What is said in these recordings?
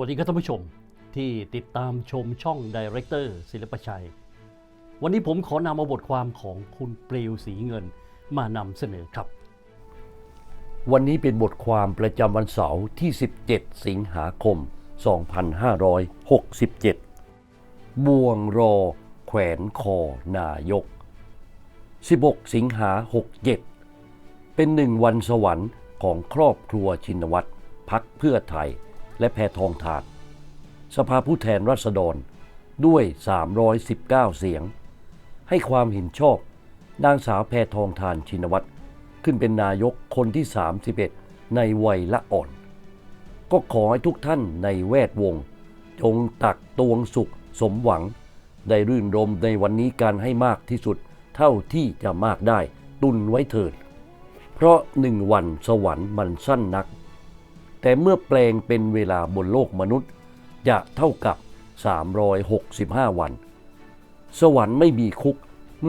วัสดีครับท่านผู้ชมที่ติดตามชมช่องดีเรคเตอร์ศิลปชัย วันนี้ผมขอนำเอาบทความของคุณเปลวสีเงินมานำเสนอครับ วันนี้เป็นบทความประจำวันเสาร์ที่ 17 สิงหาคม 2567 บ่วงรอ แขวนคอนายก 16 สิงหา 67 เป็นหนึ่งวันสวรรค์ของครอบครัวชินวัตรพักเพื่อไทย และแพทองทาน สภาผู้แทนราษฎรด้วย 319 เสียง ให้ความเห็นชอบนางสาวแพทองทานชินวัตรขึ้นเป็นนายกคนที่ 31 ในวัยละอ่อน ก็ขอให้ทุกท่านในแวดวง จงตักตวงสุขสมหวัง ได้รื่นรมในวันนี้การให้มากที่สุดเท่าที่จะมากได้ตุนไว้เถิด เพราะหนึ่งวันสวรรค์มันสั้นนัก แต่เมื่อแปลงเป็นเวลาบนโลกมนุษย์ จะเท่ากับ 365 วัน สวรรค์ไม่มีคุก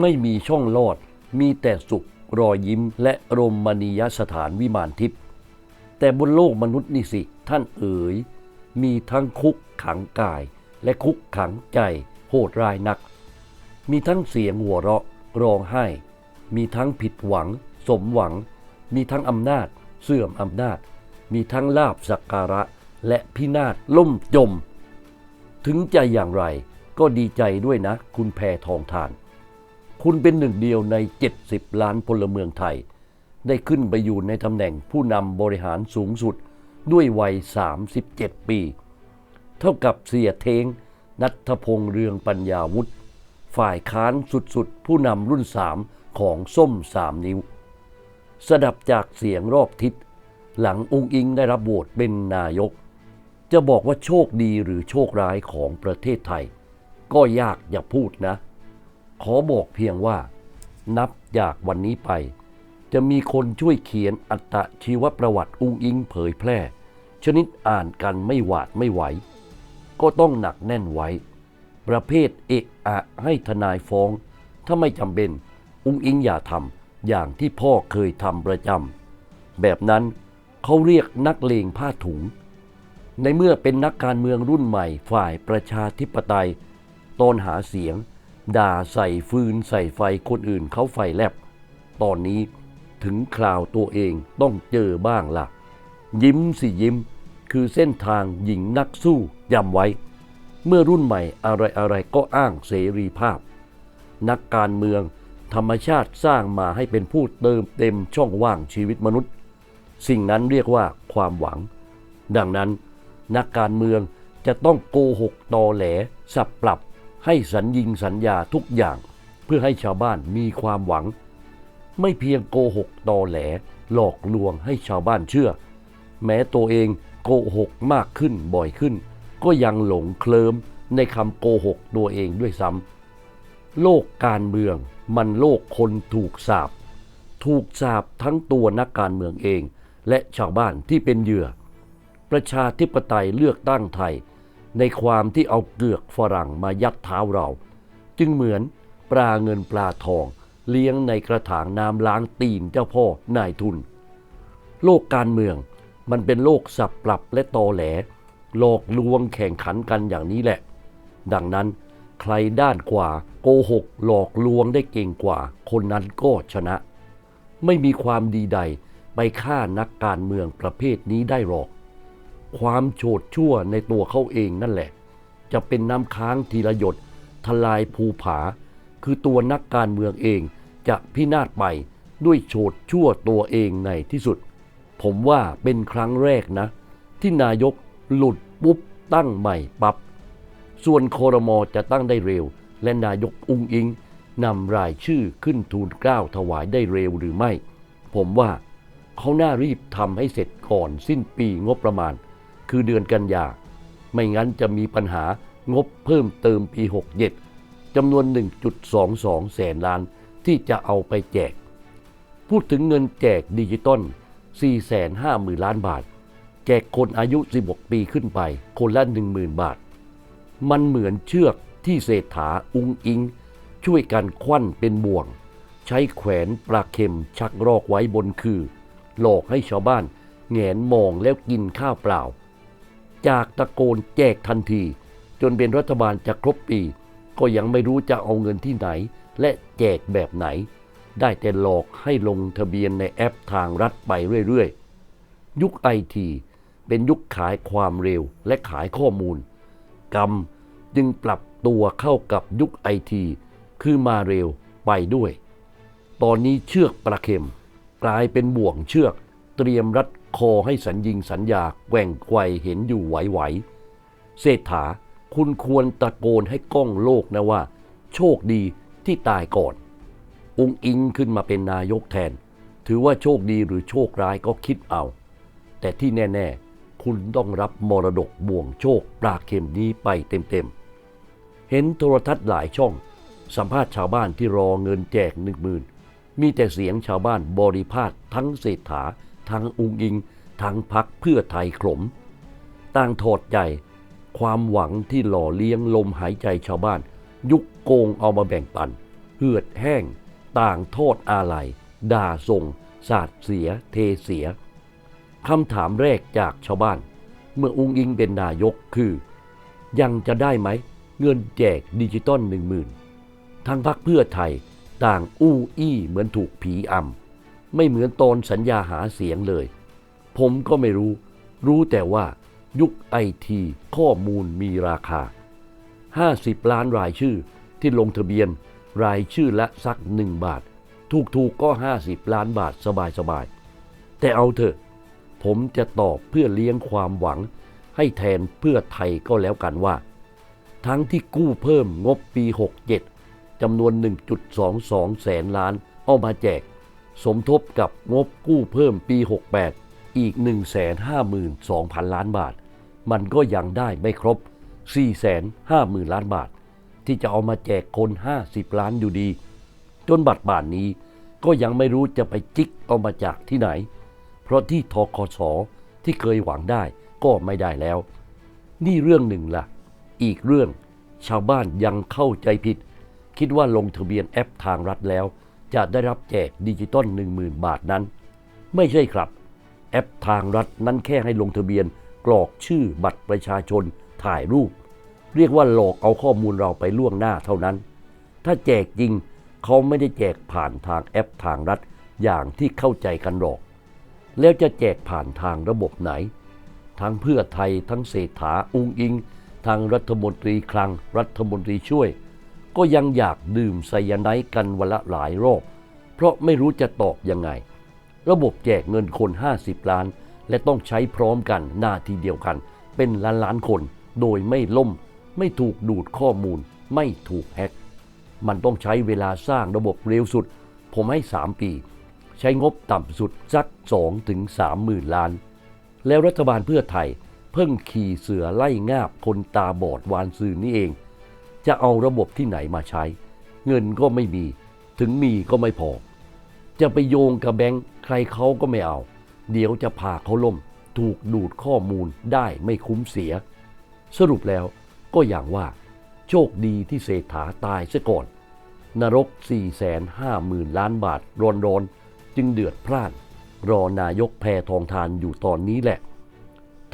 ไม่มีช่องลอด มีแต่สุข รอยยิ้ม และรมมณียสถานวิมานทิพย์แต่บนโลกมนุษย์นี่สิท่านเอ๋ย มีทั้งคุกขังกาย และคุกขังใจ โหดร้ายนัก มีทั้งเสียงหัวเราะร้องไห้ มีทั้งผิดหวัง สมหวัง มีทั้งอำนาจ เสื่อมอำนาจ มีทั้งลาบสักการะและพินาศล่มจม ถึงใจอย่างไรก็ดีใจด้วยนะ คุณแพทองทาน คุณเป็นหนึ่งเดียวใน 70 ล้านพลเมืองไทย ได้ขึ้นไปอยู่ในตำแหน่งผู้นำบริหารสูงสุดด้วยวัย 37 ปี เท่ากับเสียเทง นัทพงษ์เรืองปัญญาวุฒิฝ่ายค้านสุดๆ ผู้นำรุ่นสามของส้มสามนิ้ว สดับจากเสียงรอบทิศ หลังองค์อิงได้รับโหวตเป็นนายก จะบอกว่าโชคดีหรือโชคร้ายของประเทศไทย ก็ยากอย่าพูดนะ ขอบอกเพียงว่า นับจากวันนี้ไป จะมีคนช่วยเขียนอัตชีวประวัติอุ้งอิงเผยแพร่ ชนิดอ่านกันไม่หวาดไม่ไหว ก็ต้องหนักแน่นไว้ ประเภทเอะอะให้ทนายฟ้อง ถ้าไม่จำเป็นอุ้งอิงอย่าทำอย่างที่พ่อเคยทำประจำแบบนั้น เขาเรียกนักเลงผ้าถุง ในเมื่อเป็นนักการเมืองรุ่นใหม่ฝ่ายประชาธิปไตย ตอนหาเสียง ด่าใส่ฟืนใส่ไฟคนอื่นเขาไฟแลบ ตอนนี้ถึงคราวตัวเองต้องเจอบ้างละ่ะ ยิ้มสิยิ้มคือเส้นทางหญิงนักสู้จำไว้ เมื่อรุ่นใหม่อะไรอะไรก็อ้างเสรีภาพ นักการเมืองธรรมชาติสร้างมาให้เป็นผู้เติมเต็มช่องว่างชีวิตมนุษย์ สิ่งนั้นเรียกว่าความหวัง ดังนั้นนักการเมืองจะต้องโกหกตอแหล สับปรับให้สัญญิงสัญญาทุกอย่าง เพื่อให้ชาวบ้านมีความหวัง ไม่เพียงโกหกตอแหล หลอกลวงให้ชาวบ้านเชื่อ แม้ตัวเองโกหกมากขึ้นบ่อยขึ้น ก็ยังหลงเคลิมในคำโกหกตัวเองด้วยซ้ำโลกการเมืองมันโลกคนถูกสาบ ถูกสาบทั้งตัวนักการเมืองเอง และชาวบ้านที่เป็นเหยื่อ ประชาธิปไตยเลือกตั้งไทย ในความที่เอาเกือกฝรั่งมายัดเท้าเรา จึงเหมือนปลาเงินปลาทอง เลี้ยงในกระถางน้ำล้างตีนเจ้าพ่อนายทุน โลกการเมืองมันเป็นโลกสับปรับและตอแหลหลอกลวงแข่งขันกันอย่างนี้แหละ ดังนั้นใครด้านกว่าโกหกหลอกลวงได้เก่งกว่า คนนั้นก็ชนะ ไม่มีความดีใด ไปฆ่านักการเมืองประเภทนี้ได้หรอก ความโฉดชั่วในตัวเขาเองนั่นแหละ จะเป็นน้ำค้างทีละหยดทลายภูผา คือตัวนักการเมืองเองจะพินาศไปด้วยโฉดชั่วตัวเองในที่สุด ผมว่าเป็นครั้งแรกนะ ที่นายกหลุดปุ๊บตั้งใหม่ปับ๊บส่วนคอรมอจะตั้งได้เร็ว และนายกอุงอิงนำรายชื่อขึ้นทูลเกล้าถวายได้เร็วหรือไม่ ผมว่า เขาน่ารีบทำให้เสร็จก่อนสิ้นปีงบประมาณ คือเดือนกันยา ไม่งั้นจะมีปัญหางบเพิ่มเติมปี 67จำนวน 1.22 แสนล้านที่จะเอาไปแจก พูดถึงเงินแจกดิจิตอล450,000 ล้านบาท แจกคนอายุ 16 ปีขึ้นไป คนละ 10,000 บาท มันเหมือนเชือกที่เศรษฐาอุงอิง ช่วยกันควันเป็นบ่วง ใช้แขวนปลาเค็มชักรอกไว้บนคือ หลอกให้ชาวบ้านแงนมองแล้วกินข้าวเปล่า จากตะโกนแจกทันที จนเป็นรัฐบาลจะครบปี ก็ยังไม่รู้จะเอาเงินที่ไหน และแจกแบบไหน ได้แต่หลอกให้ลงทะเบียนในแอปทางรัฐไปเรื่อยๆ ยุคไอทีเป็นยุคขายความเร็วและขายข้อมูล กรรมจึงปรับตัวเข้ากับยุคไอทีคือมาเร็วไปด้วย ตอนนี้เชือกประเข็ม กลายเป็นบ่วงเชือก เตรียมรัดคอให้สัญญิงสัญญาแกว่งไกวเห็นอยู่ไหวๆเศรษฐาคุณควรตะโกนให้กล้องโลกนะว่า โชคดีที่ตายก่อน องค์อิงขึ้นมาเป็นนายกแทน ถือว่าโชคดีหรือโชคร้ายก็คิดเอา แต่ที่แน่ ๆ คุณต้องรับมรดกบ่วงโชคปลาเข็มนี้ไปเต็มๆ เห็นโทรทัศน์หลายช่อง สัมภาษณ์ชาวบ้านที่รอเงินแจกหนึ่งหมื่น มีแต่เสียงชาวบ้านบริพาททั้งเศรษฐา ทั้งอุงอิง ทั้งพักเพื่อไทยขลม ต่างถอดใจ ความหวังที่หล่อเลี้ยงลมหายใจชาวบ้าน ยุคโกงเอามาแบ่งปัน เหือดแห้ง ต่างโทษอาลัย ด่าส่ง สาดเสีย เทเสียคำถามแรกจากชาวบ้าน เมื่ออุงอิงเป็นนายกคือ ยังจะได้ไหม เงินแจกดิจิตอลหนึ่งหมื่นทางพรรคเพื่อไทย ต่างอู้อี้เหมือนถูกผีอำไม่เหมือนตอนสัญญาหาเสียงเลย ผมก็ไม่รู้ รู้แต่ว่ายุคไอทีข้อมูลมีราคา 50 ล้านรายชื่อที่ลงทะเบียนรายชื่อละสักหนึ่งบาท ถูกๆก็50 ล้านบาทสบายๆ แต่เอาเถอะ ผมจะตอบเพื่อเลี้ยงความหวัง ให้แทนเพื่อไทยก็แล้วกันว่า ทั้งที่กู้เพิ่มงบปี 67 จำนวน 1.22 แสนล้านเอามาแจก สมทบกับงบกู้เพิ่มปี 68 อีก 152,000 ล้านบาท มันก็ยังได้ไม่ครบ 450,000 ล้านบาท ที่จะเอามาแจกคน 50 ล้านอยู่ดี จนบัดป่านนี้ก็ยังไม่รู้จะไปจิกเอามาจากที่ไหน เพราะที่ทคสที่เคยหวังได้ก็ไม่ได้แล้ว นี่เรื่องหนึ่งล่ะ อีกเรื่องชาวบ้านยังเข้าใจผิด คิดว่าลงทะเบียนแอปทางรัฐแล้ว จะได้รับแจกดิจิตอล10,000 บาทนั้น ไม่ใช่ครับ แอปทางรัฐนั้นแค่ให้ลงทะเบียนกรอกชื่อบัตรประชาชนถ่ายรูป เรียกว่าหลอกเอาข้อมูลเราไปล่วงหน้าเท่านั้น ถ้าแจกจริงเขาไม่ได้แจกผ่านทางแอปทางรัฐอย่างที่เข้าใจกันหรอก แล้วจะแจกผ่านทางระบบไหน ทั้งเพื่อไทยทั้งเศรษฐาอุงอิง ทางรัฐมนตรีคลังรัฐมนตรีช่วย ก็ยังอยากดื่มไซยาไนด์กันวันละหลายรอบเพราะไม่รู้จะตอบยังไง ระบบแจกเงินคน 50 ล้าน และต้องใช้พร้อมกันหน้าทีเดียวกัน เป็นล้านล้านคน โดยไม่ล่ม ไม่ถูกดูดข้อมูล ไม่ถูกแฮก มันต้องใช้เวลาสร้างระบบเร็วสุด ผมให้ 3 ปี ใช้งบต่ำสุดสัก2ถึง3หมื่นล้าน แล้วรัฐบาลเพื่อไทย เพิ่งขี่เสือไล่งาบคนตาบอดวานซืนนี่เอง จะเอาระบบที่ไหนมาใช้ เงินก็ไม่มีถึงมีก็ไม่พอ จะไปโยงกับแบงค์ใครเขาก็ไม่เอา เดี๋ยวจะพาเขาล่ม ถูกดูดข้อมูลได้ไม่คุ้มเสีย สรุปแล้วก็อย่างว่า โชคดีที่เศรษฐาตายซะก่อน นรก 450,000 ล้านบาทร้อนๆ จึงเดือดพล่าน รอนายกแพทองทานอยู่ตอนนี้แหละ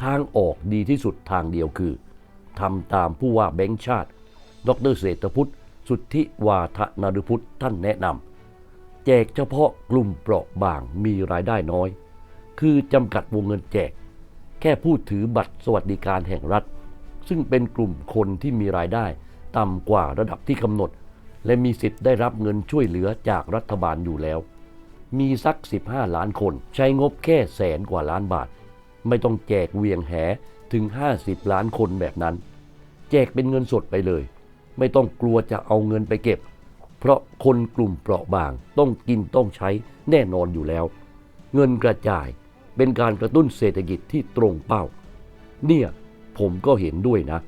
ทางออกดีที่สุดทางเดียวคือทำตามผู้ว่าแบงค์ชาติ ดรเศรษฐพุทธ สุทธิวาทนรุพุทธท่านแนะนำแจกเฉพาะกลุ่มเปราะบางมีรายได้น้อย คือจำกัดวงเงินแจก แค่ผู้ถือบัตรสวัสดิการแห่งรัฐ ซึ่งเป็นกลุ่มคนที่มีรายได้ต่ำกว่าระดับที่กำหนด และมีสิทธิ์ได้รับเงินช่วยเหลือจากรัฐบาลอยู่แล้ว มีสัก 15 ล้านคนใช้งบแค่แสนกว่าล้านบาท ไม่ต้องแจกเวียงแหถึง 50 ล้านคนแบบนั้น แจกเป็นเงินสดไปเลย ไม่ต้องกลัวจะเอาเงินไปเก็บ เพราะคนกลุ่มเปราะบางต้องกินต้องใช้แน่นอนอยู่แล้ว เงินกระจายเป็นการกระตุ้นเศรษฐกิจที่ตรงเป้า เนี่ยผมก็เห็นด้วยนะ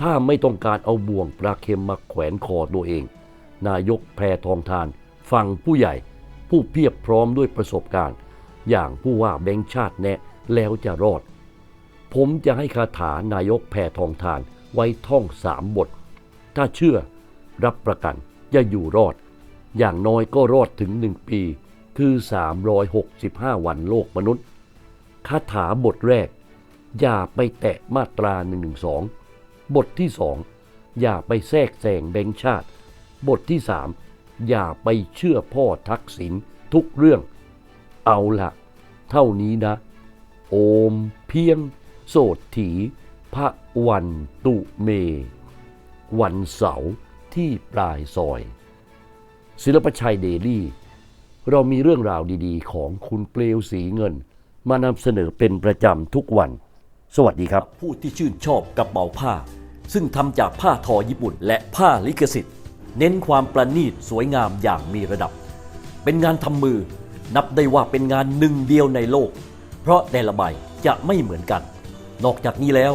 ถ้าไม่ต้องการเอาบ่วงปลาเค็มมาแขวนคอตัวเอง นายกแพทองทาน ฟังผู้ใหญ่ ผู้เพียบพร้อมด้วยประสบการณ์ อย่างผู้ว่าแบงค์ชาติแนะแล้วจะรอด ผมจะให้คาถานายกแพทองทานไว้ท่องสามบท ถ้าเชื่อรับประกันจะอยู่รอด อย่างน้อยก็รอดถึงหนึ่งปี คือ 365 วันโลกมนุษย์คาถาบทแรก อย่าไปแตะมาตรา1นึบทที่สองอย่าไปแทรกแซงแบงชาติ บทที่สามอย่าไปเชื่อพ่อทักษิณทุกเรื่อง เอาละเท่านี้นะ โอมเพียง โสดถีพระวันตุเม วันเสาร์ที่ปลายซอย ศิลปชัยเดลี่ เรามีเรื่องราวดีๆ ของคุณเปลวสีเงิน มานำเสนอเป็นประจำทุกวัน สวัสดีครับ ผู้ที่ชื่นชอบกระเป๋าผ้า ซึ่งทำจากผ้าทอญี่ปุ่น และผ้าลิขสิทธิ์ เน้นความประณีตสวยงามอย่างมีระดับ เป็นงานทำมือ นับได้ว่าเป็นงานหนึ่งเดียวในโลก เพราะแต่ละใบจะไม่เหมือนกัน นอกจากนี้แล้ว